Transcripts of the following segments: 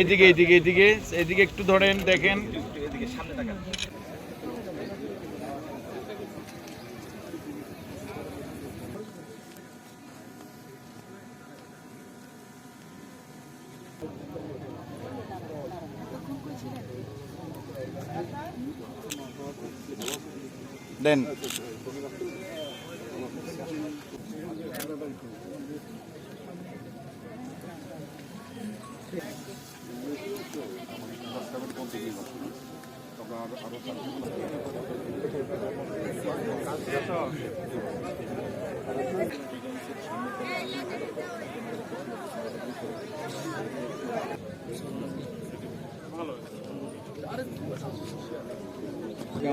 এদিকে এদিকে এদিকে এদিকে একটু ধরেন দেখেন। দেন।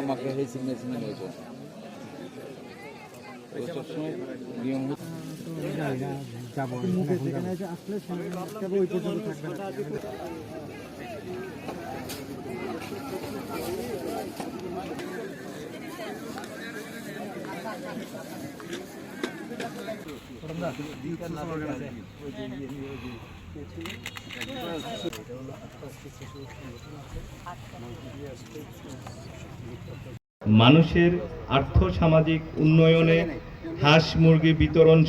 আমাকে হয়েছে মেশিনে হচ্ছে মানুষের আর্থ সামাজিক উন্নয়নে হাঁস মুরগি বিতরণ